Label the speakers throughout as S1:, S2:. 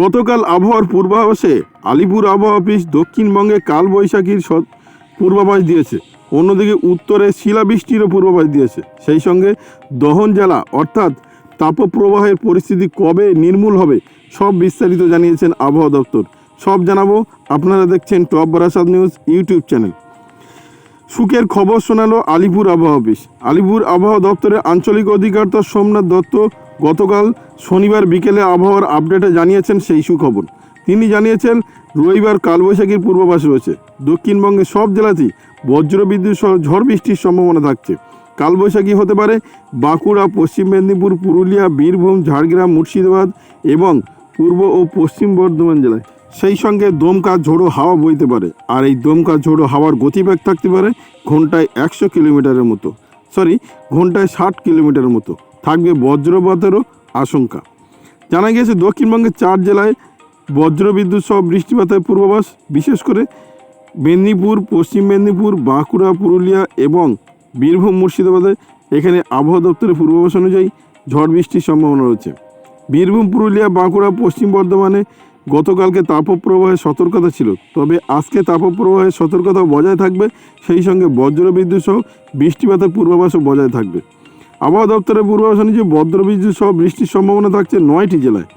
S1: গতকাল আবহাওয়ার পূর্বাভাসে আলিপুর আবহাওয়া অফিস দক্ষিণবঙ্গে কালবৈশাখীর পূর্বাভাস দিয়েছে। অন্যদিকে উত্তরে শিলাবৃষ্টিরও পূর্বাভাস দিয়েছে। সেই সঙ্গে দহন জেলা অর্থাৎ তাপপ্রবাহের পরিস্থিতি কবে নির্মূল হবে, সব বিস্তারিত জানিয়েছেন আবহাওয়া দপ্তর। সব জানাব আপনারা দেখছেন top Barasat news YouTube channel. সুখের খবর শোনালো আলিপুর আবহাওয়া অফিস। আলিপুর আবহাওয়া দপ্তরের আঞ্চলিক অধিকর্তা সোমনাথ দত্ত গতকাল শনিবার বিকেলে আবহাওয়ার আপডেটে জানিয়েছেন সেই সুখবর। তিনি জানিয়েছেন, রবিবার কালবৈশাখীর পূর্বাভাস রয়েছে। দক্ষিণবঙ্গের সব জেলাতেই বজ্রবিদ্যুৎ সহ ঝড় বৃষ্টির সম্ভাবনা থাকছে। কালবৈশাখী হতে পারে বাঁকুড়া, পশ্চিম মেদিনীপুর, পুরুলিয়া, বীরভূম, ঝাড়গ্রাম, মুর্শিদাবাদ এবং পূর্ব ও পশ্চিম বর্ধমান জেলায়। সেই সঙ্গে দমকা ঝোড়ো হাওয়া বইতে পারে। আর এই দমকা ঝোড়ো হাওয়ার গতিবেগ থাকতে পারে ঘন্টায় একশো কিলোমিটারের মতো। সরি, ঘন্টায় ষাট কিলোমিটারের মতো। থাকবে বজ্রপাতেরও আশঙ্কা। জানা গিয়েছে, দক্ষিণবঙ্গের চার জেলায় বজ্রবিদ্যুৎ সহ বৃষ্টিপাতের পূর্বাভাস, বিশেষ করে মেদিনীপুর, পশ্চিম মেদিনীপুর, বাঁকুড়া, পুরুলিয়া এবং বীরভূম, মুর্শিদাবাদে এখানে আবহাওয়া দপ্তরের পূর্বাভাস অনুযায়ী ঝড় বৃষ্টির সম্ভাবনা রয়েছে। বীরভূম, পুরুলিয়া, বাঁকুড়া, পশ্চিম বর্ধমানে গতকালকে তাপপ্রবাহের সতর্কতা ছিল, তবে আজকে তাপপ্রবাহের সতর্কতা বজায় থাকবে, সেই সঙ্গে বজ্রবিদ্যুৎ সহ বৃষ্টিপাতের পূর্বাভাসও বজায় থাকবে। আবহাওয়া দপ্তরের পূর্বাভাস অনুযায়ী বজ্রবিদ্যুৎ সহ বৃষ্টির সম্ভাবনা থাকছে নয়টি জেলায়।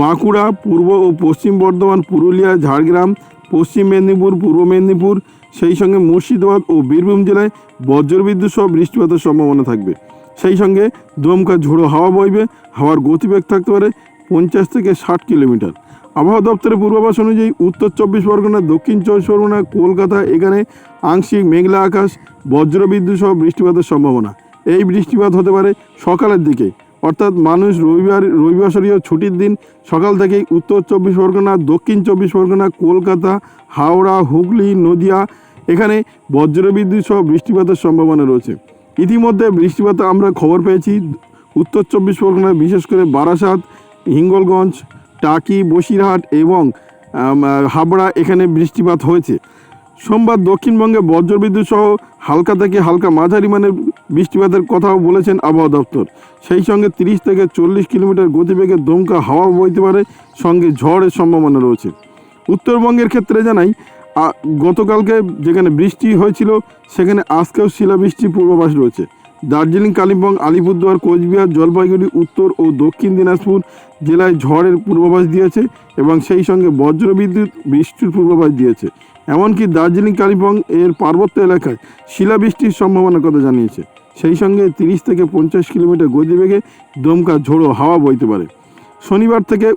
S1: বাঁকুড়া, পূর্ব ও পশ্চিম বর্ধমান, পুরুলিয়া, ঝাড়গ্রাম, পশ্চিম মেদিনীপুর, পূর্ব মেদিনীপুর, সেই সঙ্গে মুর্শিদাবাদ ও বীরভূম জেলায় বজ্রবিদ্যুৎ সহ বৃষ্টিপাতের সম্ভাবনা থাকবে। সেই সঙ্গে দমকা ঝোড়ো হাওয়া বইবে, হাওয়ার গতিবেগ থাকতে পারে পঞ্চাশ থেকে ষাট কিলোমিটার। আবহাওয়া দপ্তরের পূর্বাভাস অনুযায়ী উত্তর চব্বিশ পরগনা, দক্ষিণ চব্বিশ পরগনা, কলকাতা, এখানে আংশিক মেঘলা আকাশ, বজ্রবিদ্যুৎ সহ বৃষ্টিপাতের সম্ভাবনা। এই বৃষ্টিপাত হতে পারে সকালের দিকে। অর্থাৎ মানুষ রবিবার রবিবাসরীয় ছুটির দিন সকাল থেকেই উত্তর চব্বিশ পরগনা, দক্ষিণ চব্বিশ পরগনা, কলকাতা, হাওড়া, হুগলি, নদিয়া, এখানে বজ্রবিদ্যুৎ সহ বৃষ্টিপাতের সম্ভাবনা রয়েছে। ইতিমধ্যে বৃষ্টিপাত আমরা খবর পেয়েছি, উত্তর চব্বিশ পরগনায় বিশেষ করে বারাসাত, হিঙ্গলগঞ্জ, টাকি, বসিরহাট এবং হাবড়া এখানে বৃষ্টিপাত হয়েছে। সোমবার দক্ষিণবঙ্গে বজ্রবিদ্যুৎ সহ হালকা থেকে হালকা মাঝারি মানের বৃষ্টিপাতের কথাও বলেছেন আবহাওয়া দপ্তর। সেই সঙ্গে তিরিশ থেকে চল্লিশ কিলোমিটার গতিবেগে দমকা হাওয়া বইতে পারে, সঙ্গে ঝড়ের সম্ভাবনা রয়েছে। উত্তরবঙ্গের ক্ষেত্রে জানাই গতকালকে যেখানে বৃষ্টি হয়েছিল, সেখানে আজকেও শিলাবৃষ্টির পূর্বাভাস রয়েছে। দার্জিলিং, কালিম্পং, আলিপুরদুয়ার, কোচবিহার, জলপাইগুড়ি, উত্তর ও দক্ষিণ দিনাজপুর জেলায় ঝড়ের পূর্বাভাস দিয়েছে এবং সেই সঙ্গে বজ্রবিদ্যুৎ বৃষ্টির পূর্বাভাস দিয়েছে। এমনকি দার্জিলিং, কালিম্পং এর পার্বত্য এলাকায় শিলাবৃষ্টির সম্ভাবনার কথা জানিয়েছে। সেই সঙ্গে তিরিশ থেকে পঞ্চাশ কিলোমিটার গতিবেগে দমকা ঝোড়ো হাওয়া বইতে পারে। শনিবার থেকে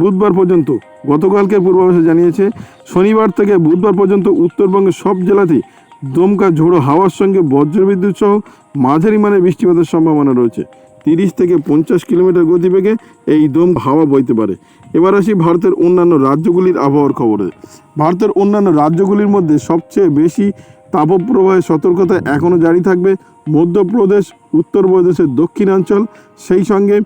S1: বুধবার পর্যন্ত, গতকালকে পূর্বাভাসে জানিয়েছে, শনিবার থেকে বুধবার পর্যন্ত উত্তরবঙ্গের সব জেলাতেই দমকা ঝোড়ো হাওয়ার সঙ্গে বজ্রবিদ্যুৎ সহ মাঝারি মানের বৃষ্টিপাতের সম্ভাবনা রয়েছে। তিরিশ থেকে পঞ্চাশ কিলোমিটার গতিবেগে এই দম হাওয়া বইতে পারে। এবার আসি ভারতের অন্যান্য রাজ্যগুলির আবহাওয়ার খবরে। ভারতের অন্যান্য রাজ্যগুলির মধ্যে সবচেয়ে বেশি তাপপ্রবাহের সতর্কতা এখনও জারি থাকবে মধ্যপ্রদেশ, উত্তরপ্রদেশের দক্ষিণাঞ্চল, সেই সঙ্গে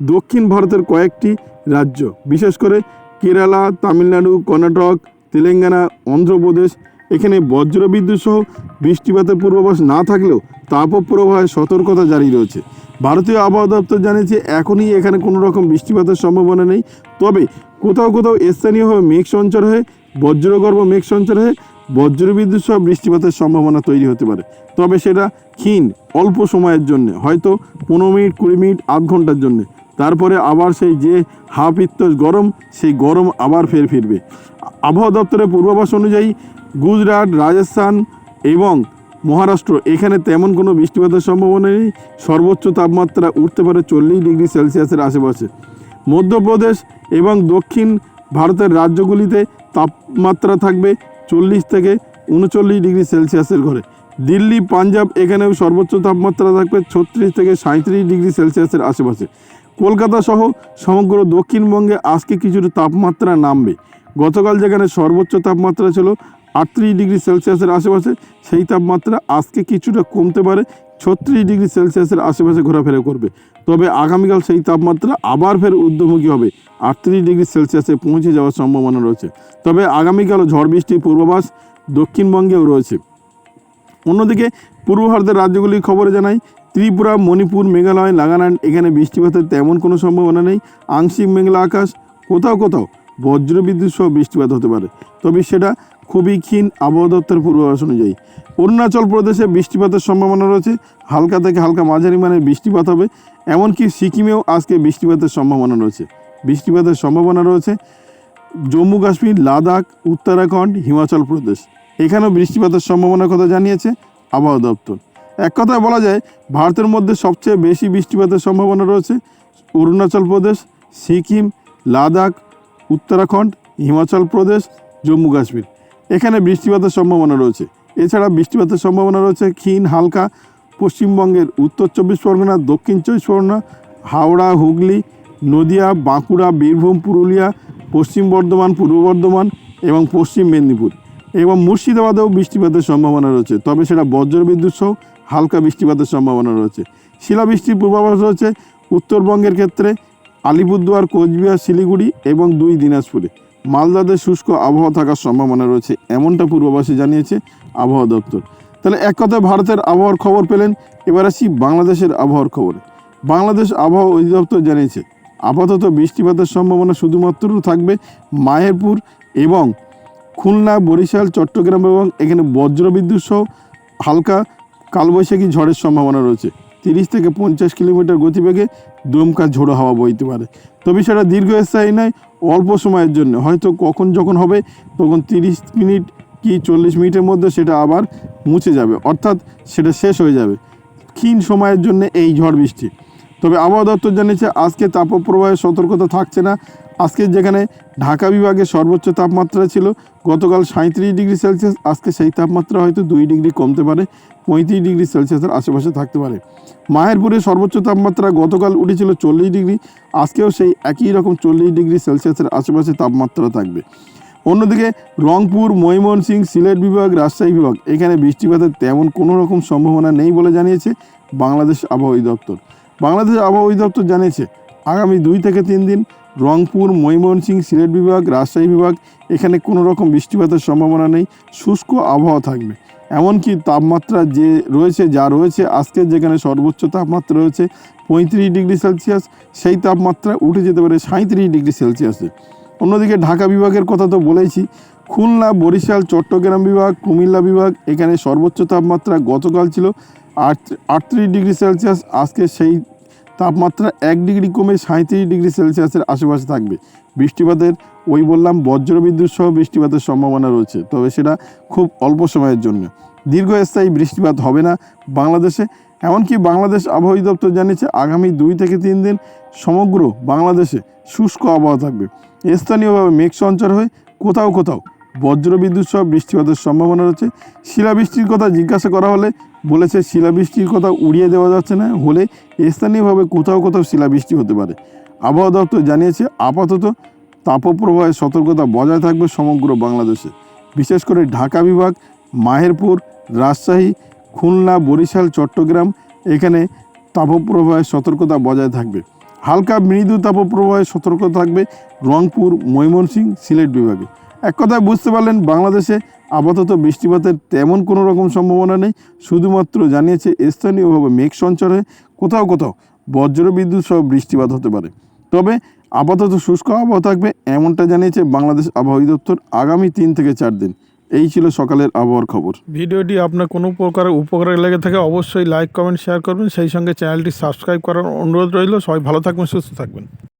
S1: দক্ষিণ ভারতের কয়েকটি রাজ্য। বিশেষ করে কেরালা, তামিলনাড়ু, কর্ণাটক, তেলেঙ্গানা, অন্ধ্রপ্রদেশ এখানে বজ্রবিদ্যুৎ সহ বৃষ্টিপাতের পূর্বাভাস না থাকলেও তাপপ্রবাহের সতর্কতা জারি রয়েছে। ভারতীয় আবহাওয়া দপ্তর জানিয়েছে, এখনই এখানে কোনো রকম বৃষ্টিপাতের সম্ভাবনা নেই। তবে কোথাও কোথাও স্থানীয়ভাবে মেঘ সঞ্চার হয়ে, বজ্রগর্ভ মেঘ সঞ্চার হয়ে বজ্রবিদ্যুৎ সহ বৃষ্টিপাতের সম্ভাবনা তৈরি হতে পারে। তবে সেটা ক্ষীণ, অল্প সময়ের জন্য, হয়তো পনেরো মিনিট, কুড়ি মিনিট, আধ ঘণ্টার জন্য। তারপরে আবার সেই যে হাফ ইত্তস গরম, সেই গরম আবার ফের ফিরবে। আবহাওয়া দপ্তরের পূর্বাভাস অনুযায়ী গুজরাট, রাজস্থান এবং মহারাষ্ট্র। এখানে তেমন কোনো বৃষ্টিপাতের সম্ভাবনা নেই। সর্বোচ্চ তাপমাত্রা উঠতে পারে চল্লিশ ডিগ্রি সেলসিয়াসের আশেপাশে। মধ্যপ্রদেশ এবং দক্ষিণ ভারতের রাজ্যগুলিতে তাপমাত্রা থাকবে চল্লিশ থেকে উনচল্লিশ ডিগ্রি সেলসিয়াসের ঘরে। দিল্লি, পাঞ্জাব এখানেও সর্বোচ্চ তাপমাত্রা থাকবে ছত্রিশ থেকে সাঁত্রিশ ডিগ্রি সেলসিয়াসের আশেপাশে। কলকাতা সহ সমগ্র দক্ষিণবঙ্গে আজকে কিছুটা তাপমাত্রা নামবে। গতকাল যেখানে সর্বোচ্চ তাপমাত্রা ছিল আটত্রিশ ডিগ্রি সেলসিয়াসের আশেপাশে, সেই তাপমাত্রা আজকে কিছুটা কমতে পারে, ছত্রিশ ডিগ্রি সেলসিয়াসের আশেপাশে ঘোরাফেরা করবে। তবে আগামীকাল সেই তাপমাত্রা আবার ফের ঊর্ধ্বমুখী হবে, আটত্রিশ ডিগ্রি সেলসিয়াসে পৌঁছে যাওয়ার সম্ভাবনা রয়েছে। তবে আগামীকালও ঝড় বৃষ্টির পূর্বাভাস দক্ষিণবঙ্গেও রয়েছে। অন্যদিকে, পূর্ব ভারতের রাজ্যগুলির খবরে জানাই, ত্রিপুরা, মণিপুর, মেঘালয়, নাগাল্যান্ড, এখানে বৃষ্টিপাতের তেমন কোনো সম্ভাবনা নেই। আংশিক মেঘলা আকাশ, কোথাও কোথাও বজ্রবিদ্যুৎ সহ বৃষ্টিপাত হতে পারে। তবে সেটা খুবই ক্ষীণ আবহাওয়া দপ্তরের পূর্বাভাস অনুযায়ী। অরুণাচল প্রদেশে বৃষ্টিপাতের সম্ভাবনা রয়েছে। হালকা থেকে হালকা মাঝারি মানের বৃষ্টিপাত হবে। এমনকি সিকিমেও আজকে বৃষ্টিপাতের সম্ভাবনা রয়েছে। বৃষ্টিপাতের সম্ভাবনা রয়েছে জম্মু কাশ্মীর, লাদাখ, উত্তরাখণ্ড, হিমাচল প্রদেশ। এখানেও বৃষ্টিপাতের সম্ভাবনার কথা জানিয়েছে আবহাওয়া দপ্তর। এক কথায় বলা যায়, ভারতের মধ্যে সবচেয়ে বেশি বৃষ্টিপাতের সম্ভাবনা রয়েছে অরুণাচল প্রদেশ, সিকিম, লাদাখ, উত্তরাখণ্ড, হিমাচল প্রদেশ, জম্মু কাশ্মীর। এখানে বৃষ্টিপাতের সম্ভাবনা রয়েছে। এছাড়া বৃষ্টিপাতের সম্ভাবনা রয়েছে ক্ষীণ, হালকা পশ্চিমবঙ্গের উত্তর চব্বিশ পরগনা, দক্ষিণ চব্বিশ পরগনা, হাওড়া, হুগলি, নদিয়া, বাঁকুড়া, বীরভূম, পুরুলিয়া, পশ্চিম বর্ধমান, পূর্ব বর্ধমান এবং পশ্চিম মেদিনীপুর। এবং মুর্শিদাবাদেও বৃষ্টিপাতের সম্ভাবনা রয়েছে, তবে সেটা বজ্রবিদ্যুৎ সহ হালকা বৃষ্টিপাতের সম্ভাবনা রয়েছে। শিলাবৃষ্টির পূর্বাভাস রয়েছে উত্তরবঙ্গের ক্ষেত্রে আলিপুরদুয়ার, কোচবিহার, শিলিগুড়ি এবং দুই দিনাজপুরে। মালদাতে শুষ্ক আবহাওয়া থাকার সম্ভাবনা রয়েছে, এমনটা পূর্বাভাসে জানিয়েছে আবহাওয়া দপ্তর। তাহলে এক কথায় ভারতের আবহাওয়ার খবর পেলেন, এবার আসি বাংলাদেশের আবহাওয়ার খবরে। বাংলাদেশ আবহাওয়া অধিদপ্তর জানিয়েছে, আপাতত বৃষ্টিপাতের সম্ভাবনা শুধুমাত্র থাকবে মায়েরপুর এবং খুলনা, বরিশাল, চট্টগ্রাম এবং এখানে বজ্রবিদ্যুৎ সহ হালকা কালবৈশাখী ঝড়ের সম্ভাবনা রয়েছে। তিরিশ থেকে পঞ্চাশ কিলোমিটার গতিবেগে দমকা ঝোড়ো হাওয়া বইতে পারে। তবে সেটা দীর্ঘস্থায়ী নয়, অল্প সময়ের জন্য। হয়তো কখন যখন হবে, তখন তিরিশ মিনিট কি চল্লিশ মিনিটের মধ্যে সেটা আবার মুছে যাবে। অর্থাৎ সেটা শেষ হয়ে যাবে। ক্ষীণ সময়ের জন্য এই ঝড় বৃষ্টি। তবে আবহাওয়া দপ্তর জানিয়েছে, আজকে তাপপ্রবাহে সতর্কতা থাকছে না। আজকে যেখানে ঢাকা বিভাগে সর্বোচ্চ তাপমাত্রা ছিল, গতকাল সাঁত্রিশ ডিগ্রি সেলসিয়াস, আজকে সেই তাপমাত্রা হয়তো দুই ডিগ্রি কমতে পারে, পঁয়ত্রিশ ডিগ্রি সেলসিয়াসের আশেপাশে থাকতে পারে। মাহেরপুরে সর্বোচ্চ তাপমাত্রা গতকাল উঠেছিল চল্লিশ ডিগ্রি, আজকেও সেই একই রকম চল্লিশ ডিগ্রি সেলসিয়াসের আশেপাশে তাপমাত্রা থাকবে। অন্যদিকে রংপুর, ময়মনসিংহ, সিলেট বিভাগ, রাজশাহী বিভাগ, এখানে বৃষ্টিপাতের তেমন কোনো রকম সম্ভাবনা নেই বলে জানিয়েছে বাংলাদেশ আবহাওয়া অধিদপ্তর। বাংলাদেশ আবহাওয়া অধিদপ্তর জানিয়েছে, আগামী দুই থেকে তিন দিন রংপুর, ময়মনসিংহ, সিলেট বিভাগ, রাজশাহী বিভাগ, এখানে কোনো রকম বৃষ্টিপাতের সম্ভাবনা নেই, শুষ্ক আবহাওয়া থাকবে। এমনকি তাপমাত্রা যে রয়েছে, যা রয়েছে আজকের যেখানে সর্বোচ্চ তাপমাত্রা রয়েছে পঁয়ত্রিশ ডিগ্রি সেলসিয়াস, সেই তাপমাত্রা উঠে যেতে পারে সাঁত্রিশ ডিগ্রি সেলসিয়াসে। অন্যদিকে ঢাকা বিভাগের কথা তো বলেইছি, খুলনা, বরিশাল, চট্টগ্রাম বিভাগ, কুমিল্লা বিভাগ, এখানে সর্বোচ্চ তাপমাত্রা গতকাল ছিল আটত্রিশ ডিগ্রি সেলসিয়াস, আজকে সেই তাপমাত্রা এক ডিগ্রি কমে সাঁত্রিশ ডিগ্রি সেলসিয়াসের আশেপাশে থাকবে। বৃষ্টিপাতের, ওই বললাম, বজ্রবিদ্যুৎ সহ বৃষ্টিপাতের সম্ভাবনা রয়েছে। তবে সেটা খুব অল্প সময়ের জন্য। দীর্ঘস্থায়ী বৃষ্টিপাত হবে না বাংলাদেশে। এমনকি বাংলাদেশ আবহাওয়া দপ্তর জানিয়েছে, আগামী দুই থেকে তিন দিন সমগ্র বাংলাদেশে শুষ্ক আবহাওয়া থাকবে। স্থানীয়ভাবে মেঘ সঞ্চার হয়ে কোথাও কোথাও বজ্রবিদ্যুৎ সহ বৃষ্টিপাতের সম্ভাবনা রয়েছে। শিলাবৃষ্টির কথা জিজ্ঞাসা করা হলে বলেছে শিলাবৃষ্টির কথা উড়িয়ে দেওয়া যাচ্ছে না, হলে স্থানীয়ভাবে কোথাও কোথাও শিলাবৃষ্টি হতে পারে। আবহাওয়া দপ্তর জানিয়েছে, আপাতত তাপপ্রবাহের সতর্কতা বজায় থাকবে সমগ্র বাংলাদেশে। বিশেষ করে ঢাকা বিভাগ, মাহেরপুর, রাজশাহী, খুলনা, বরিশাল, চট্টগ্রাম, এখানে তাপপ্রবাহের সতর্কতা বজায় থাকবে। হালকা মৃদু তাপপ্রবাহের সতর্কতা থাকবে রংপুর, ময়মনসিংহ, সিলেট বিভাগে। এক কথায় বুঝতে পারলেন, বাংলাদেশে আপাতত বৃষ্টিপাতের তেমন কোনো রকম সম্ভাবনা নেই। শুধুমাত্র জানিয়েছে স্থানীয়ভাবে মেঘ সঞ্চার হয়ে কোথাও কোথাও বজ্রবিদ্যুৎ সহ বৃষ্টিপাত হতে পারে। তবে আপাতত শুষ্ক আবহাওয়া থাকবে এমনটা জানিয়েছে বাংলাদেশ আবহাওয়া দপ্তর আগামী তিন থেকে চার দিন। এই ছিল সকালের আবহাওয়ার খবর।
S2: ভিডিওটি আপনার কোনো প্রকার উপকারে লেগে থাকে অবশ্যই লাইক, কমেন্ট, শেয়ার করবেন। সেই সঙ্গে চ্যানেলটি সাবস্ক্রাইব করার অনুরোধ রইল। সবাই ভালো থাকবেন, সুস্থ থাকবেন।